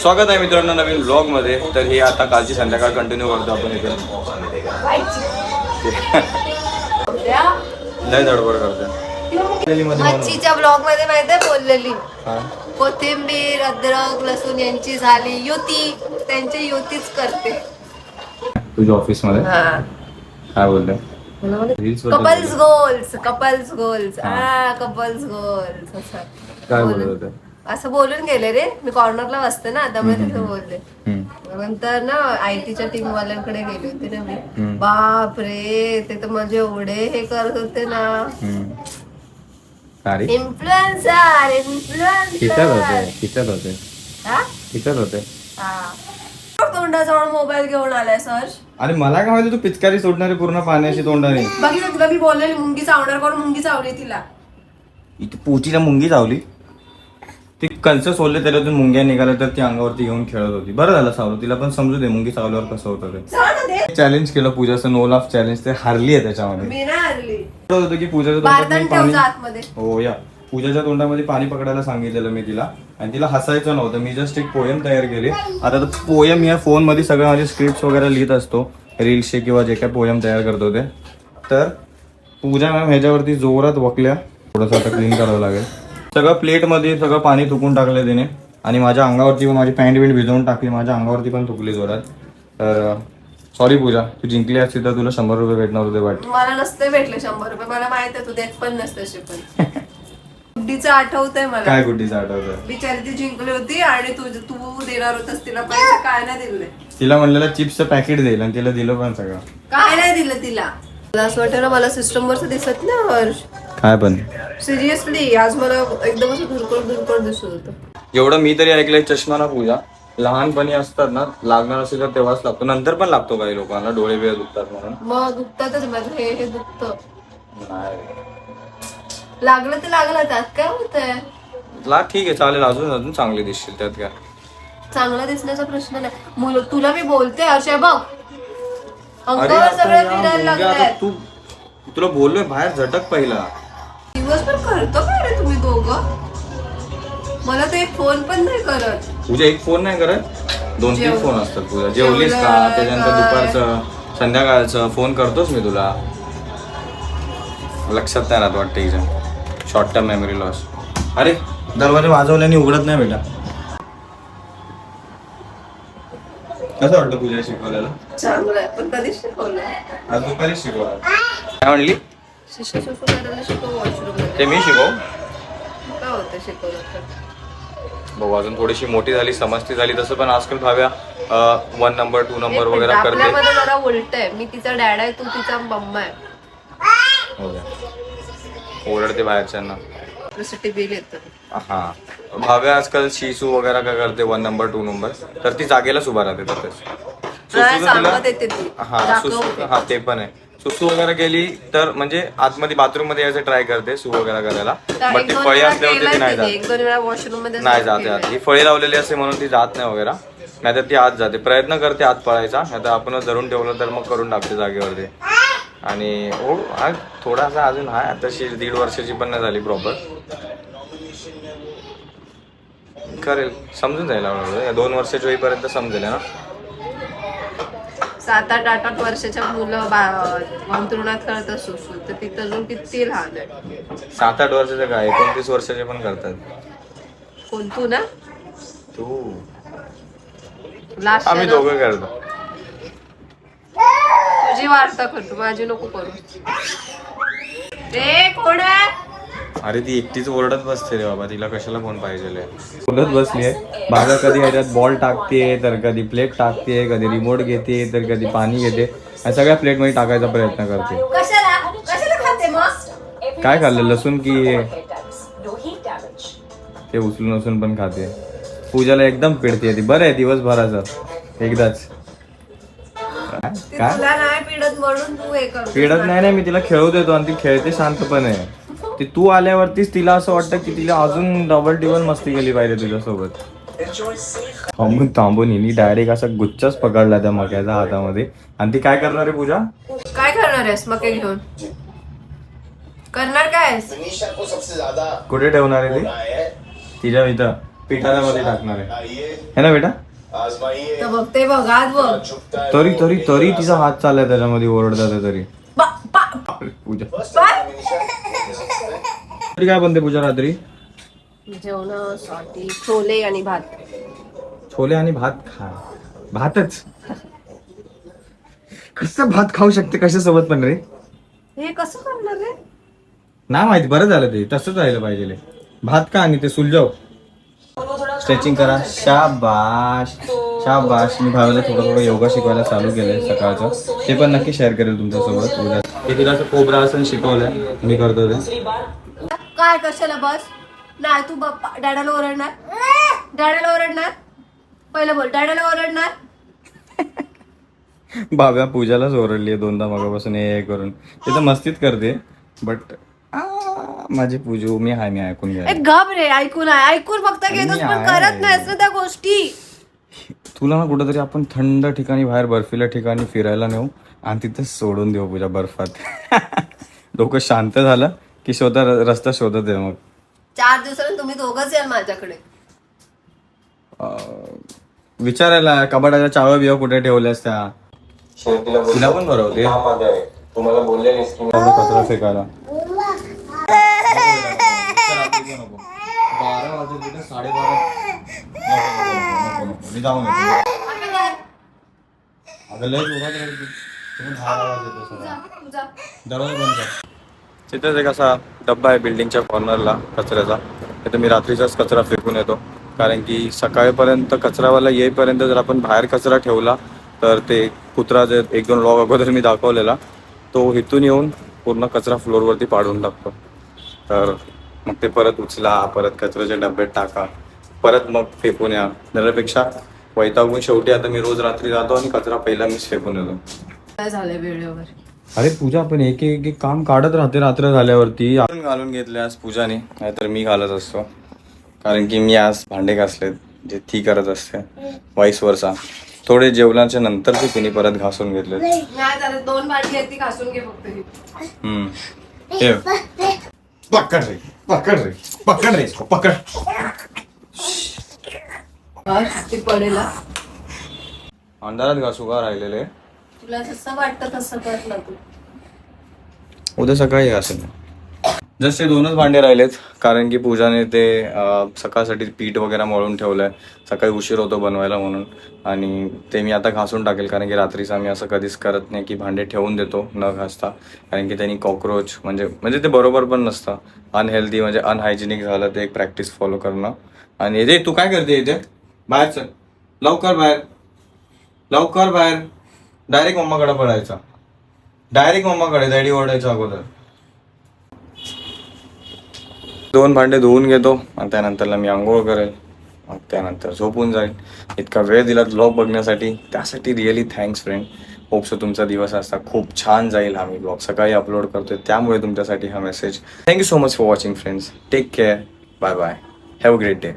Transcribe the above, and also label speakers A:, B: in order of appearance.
A: स्वागत आहे मित्रांनो नवीन ब्लॉगमध्ये तर हे आता कालची संध्याकाळ कंटिन्यू करतो आपण इथे. लय धडपड करते
B: ब्लॉगमध्ये माहितीये बोललेली. कोथिंबीर अद्रक लसूण यांची झाली. युती. त्यांची युतीच करते.
A: तुझ्या ऑफिसमध्ये काय बोलते reels
B: couples goals couples goals.
A: हा.
B: Couples goals. असं.
A: काय बोलत होते?
B: असं बोलून गेले रे. मी कॉर्नरला बसते ना त्यामुळे तिथे. बोलले. नंतर ना आय टीच्या टीम वाल्यांकडे गेले होते ना मी. बाप रे ते तर माझे एवढे हे करत होते ना.
A: अरे
B: इन्फ्लुएन्सर इन्फ्लुएन्सर
A: होते होते.
B: तोंडाजवळ मोबाईल घेऊन आलाय सर?
A: आणि मला काय माहिती तू पिचकारी सोडणारी पूर्ण पाण्याची तोंडाने.
B: बघितलं तुला मी बोललेली मुंगी चावणार करून मुंगी चावली तिला.
A: इथे पोचीला मुंगी चावली. ती कंच सोडले त्याच्यातून मुंग्या निघाल्या तर ती अंगावरती घेऊन खेळत होती. बरं झालं सावलं तिला पण समजू दे मुंगी चावल्यावर कसं होतं ते. चॅलेंज केलं पूजाचं नो लाफ चॅलेंज ते हारली आहे त्याच्यामध्ये. होत की पूजाच्या तोंडात मी पाणी हो या. पूजाच्या तोंडामध्ये पाणी पकडायला सांगितलेलं मी तिला. आणि तिला हसायचं नव्हतं. मी जस्ट एक पोयम तयार केली. आता पोयम या फोनमध्ये सगळं माझे स्क्रिप्ट वगैरे लिहित असतो. रील्सचे किंवा जे काय पोयम तयार करतो ते. तर पूजा मॅम ह्याच्यावरती जोरात वकल्या. थोडंसं आता क्लीन करावं लागेल. सगळं प्लेटमध्ये सगळं पाणी थुकून टाकलं तिने. आणि माझ्या अंगावरती पण माझी पॅन्ट बिंट भिजवून टाकली. माझ्या अंगावरती पण थुकली जोरात. तर सॉरी पूजा तू जिंकली असती तर तुला शंभर रुपये भेटणार होते वाट.
B: मला नसते भेटले शंभर रुपये. मला माहीत आहे तू देत पण नसते असे पण. गुड्डीचं आठवतंय मला.
A: काय गुड्डीचं आठवतं
B: बिचारी ती जिंकली होती आणि तू तू देणार होतास तिला पैसे. काय नाही दिले.
A: तिला म्हणलेलं चिप्सचं पॅकेट देईल आणि तिला दिलं पण सगळं.
B: काय नाही दिलं तिला. मला असं वाटतं ना मला सिस्टम वरच दिसत ना हर्ष.
A: काय पण.
B: सिरियसली आज मला एकदम असं धुरकड धुरकड दिसत होतं.
A: एवढं मी तरी ऐकलंय चष्मा ना पूजा. लहानपणी असतात ना लागणार असेल तर तेव्हाच लागतो. नंतर पण लागतो काही लोकांना डोळे बिळे दुखतात म्हणून.
B: मग दुखतातच माझं हे हे दुखतं.
A: नाही.
B: लागलं तर लागलं त्यात काय होतंय?
A: ला ठीक आहे चालेल. अजून अजून चांगले दिसतील त्यात काय.
B: चांगलं दिसण्याचा प्रश्न नाही. मुलं तुला मी बोलते अशा बघ.
A: अरे
B: अंगावर
A: आता
B: सगळं
A: या
B: फिरायला
A: मुंग्या आता
B: लागलाय.
A: तू तुला बोललोय बाहेर झटक पहिला.
B: दिवसभर करतो काय रे तुम्ही दोघं? मला तर एक फोन पण नाही करत.
A: पूजा एक फोन नाही करत? दोन तीन फोन असतात पूजा जेवलीस का?
B: जेवलं
A: त्याच्यानंतर
B: काय?
A: दुपारचं संध्याकाळचं फोन करतोच मी तुला. लक्षात नाही राहत वाटतं exam short term memory loss अरे दरवाजा वाजवल्याने उघडत नाही बेटा. कसं वाटतं पूजा शिकवलेलं?
B: चांगलं आहे. पण कधी शिकवलं?
A: आज दुपारी शिकवलं. काय म्हणली?
B: शिष्य सुसू करायला शिकव वॉशरूम
A: ते मी शिकव?
B: काय होतं शिकवलं तर
A: भाऊ अजून थोडीशी मोठी झाली समजती झाली तसं पण आजकाल Bhavya one number two number वगैरे करते.
B: आपल्यामध्ये जरा उलट आहे. मी तिचा डॅड आहे तू तिचा मम्मा आहे.
A: हो का? ओरडते बाहेरच्यांना.
B: इलेक्ट्रिसिटी बिल येतं.
A: हा. भाव्या आजकाल शिसू वगैरे काय करते वन नंबर टू नंबर तर ती जागेलाच उभा राहते तसंच.
B: नाही,
A: सुसू तिला-
B: सांगत येते ती.
A: हा
B: दाखवते.
A: हा ते पण आहे. सुसू वगैरे गेली तर म्हणजे आतमध्ये बाथरूममध्ये यायचं ट्राय करते सू वगैरे करायला.
B: तर
A: बट ती फळी असल्यावरती ती नाही जात.
B: एक दोन वेळा वॉशरूममध्ये
A: नाही जाते आत. ही फळी लावलेली असते म्हणून ती जात नाही वगैरे. नाहीतर ती आत जाते. प्रयत्न करते आत पळायचा. नाहीतर आपण धरून ठेवलं तर मग करून टाकते जागेवरती. आणि हो हा थोडासा अजून आहे तशी दीड वर्षाची पण नाही झाली प्रॉपर करेल. समजून जाईल हळूहळू. या दोन वर्षाच्या होईपर्यंत समजेल ना?
B: सात आठ आठ आठ वर्षाच्या मुलं अंथरुणात करत असू तर तिथं अजून किती लहान आहे?
A: सात आठ वर्षाचे काय एकोणतीस वर्षाचे पण करतात.
B: कोण? तू ना?
A: तू.
B: लास्ट
A: आम्ही दोघं करतो.
B: तुझी वार्ता करतो माझी नको करू. ए कोण आहे?
A: अरे ती एकटीच ओरडत बसते रे बाबा तिला कशाला फोन पाहिजे बोलत बसली आहे बाबा कधी ह्याच्यात बॉल टाकते तर कधी प्लेट टाकते कधी रिमोट घेते तर कधी पाणी घेते. आणि सगळ्या प्लेटमध्ये टाकायचा प्रयत्न करते.
B: कशाला? कशाला खाते मग?
A: काय खाल्लं? लसूण की हे? ते उचलून उचलून पण खाते. पूजाला एकदम पिडते ती. बरं आहे दिवसभराचं. एकदाच. काय?
B: ती
A: काय
B: तुला नाही पिडत म्हणून तू हे करतो
A: पिडत नाही नाही. मी तिला खेळू देतो आणि ती खेळते शांतपणे. ती तू आल्यावरतीच तिला असं वाटतं की तिला अजून डबल टिबल मस्ती केली पाहिजे तुझ्यासोबत. थांबून थांबून हिनी डायरेक्ट असा गुच्छाच पकडला त्या मक्याच्या हातामध्ये. आणि ती काय करणार आहे पूजा?
B: काय करणार आहेस मके घेऊन? करणार काय
A: कुठे ठेवणार आहे ती? तिच्या इथं पिठाला मध्ये टाकणार आहे. है ना बेटा?
B: बघते बघ आज बघ.
A: तरी तरी तरी तिचा हात चाललाय त्याच्यामध्ये ओरडतात तरी. पूजा.
B: काय?
A: तरी काय बनते पूजा रात्री?
B: जेवणासाठी छोले आणि भात.
A: छोले आणि भात खा. भातच? कसं भात खाऊ शकते कशासोबत पण रे?
B: हे कसं करणार रे?
A: ना माहिती बरं झालं ते. तसंच राहिलं पाहिजे भात का आणि ते सुलजाव स्ट्रेचिंग करा. शाबाश शाबाश मी भावाला थोडं थोडं योगा शिकवायला चालू केलंय सकाळचं. ते पण नक्की शेअर करेल तुमच्यासोबत. उद्या हे तिला असं कोबरा आसन शिकवलंय. मी करतो ते.
B: काय कशाला बस? नाही तू बाप्पा डॅडाला ओरडणार? डॅडाला ओरडणार? पहिलं बोल डॅडाला ओरडणार?
A: बाब्या पूजालाच ओरडली दोनदा मगापासून हे हे करून. ते तर मस्तीत करते बट माझी पूजू मी हाय मी ऐकून घ्या
B: ए गप रे ऐकून आहे ऐकून फक्त घेतोस पण. करत नाहीस ना त्या गोष्टी.
A: तुला ना कुठेतरी आपण थंड ठिकाणी बाहेर बर्फील्या ठिकाणी फिरायला नेऊ आणि तिथे सोडून देऊ पूजा बर्फात. डोकं शांत झालं की स्वतः र- रस्ता शोधत आहे मग.
B: चार दिवसांनी तुम्ही दोघंच याल माझ्याकडे.
A: अं, विचारायला कबाडाच्या चाव्या बिवा कुठे ठेवल्यास त्या? तिला पण भरवते तुम्हाला बोलले कचरा फेकायला. बारा वाजले तिथे साडेबारा. मी जाऊन येतो अगं लय जोरात रडते. तुम्ही बाहेर आवाज येतो सगळा. दरवाजा बंद कर तिथेच एक असा डब्बा आहे बिल्डिंगच्या कॉर्नरला कचऱ्याचा तिथे मी रात्रीचाच कचरा फेकून येतो कारण की सकाळपर्यंत कचरावाला येईपर्यंत जर आपण बाहेर कचरा ठेवला तर ते कुत्रा जे एक दोन लॉग अगोदर मी दाखवलेला तो इथून येऊन पूर्ण कचरा फ्लोअरवरती पाडून टाकतो तर मग ते परत उचला परत कचऱ्याच्या डब्यात टाका परत मग फेकून या. त्याच्यापेक्षा वैतागून शेवटी आता मी रोज रात्री जातो आणि कचरा पहिला मीच फेकून येतो.
B: काय झालंय वेळेवर?
A: अरे पूजा आपण एक एक एक काम काढत राहते रात्र झाल्यावरती. आपण घालून घेतले आज पूजाने नाहीतर मी घालत असतो. कारण की मी आज भांडे घासलेत जे ती करत असते. वाईस वरचा थोडे जेवणाच्या नंतर ते तिने परत घासून घेतले
B: नाही दोन भांडी आहेत ती घासून घे फक्त ही.
A: हम्म. ठेव. पकड रे पकड रे पकड रे इसको, पकड.
B: ती पडेल.
A: अंधारात घासू का राहिलेले.
B: तुला जसं वाटतं तसं कर ना तू.
A: उद्या सकाळी असेल जसे दोनच भांडे राहिलेत कारण की पूजाने ते अं, सकाळसाठी पीठ वगैरे मळून ठेवलंय. सकाळी उशीर होतो बनवायला म्हणून. आणि ते मी आता घासून टाकेल कारण की रात्रीचं आम्ही असं कधीच करत नाही की भांडे ठेवून देतो न घासता. कारण की त्यांनी कॉक्रोच म्हणजे म्हणजे ते बरोबर पण नसतं. अनहेल्दी म्हणजे अनहायजेनिक झालं ते एक प्रॅक्टिस फॉलो करणं. आणि रे तू काय करते इथे बाहेर चल. लवकर बाहेर. लवकर बाहेर. डायरेक्ट मम्माकडे पडायचा डायरेक्ट मम्माकडे डॅडी ओरडायचं अगोदर. दोन भांडे धुवून घेतो. आणि त्यानंतरला मी आंघोळ करेल. मग त्यानंतर झोपून जाईल. इतका वेळ दिला ब्लॉग बघण्यासाठी. त्यासाठी रिअली थँक्स फ्रेंड होपसो तुमचा दिवस असता खूप छान जाईल. हा मी ब्लॉग सकाळी अपलोड करतोय. त्यामुळे तुमच्यासाठी हा message thank you so much for watching friends take care bye bye have a great day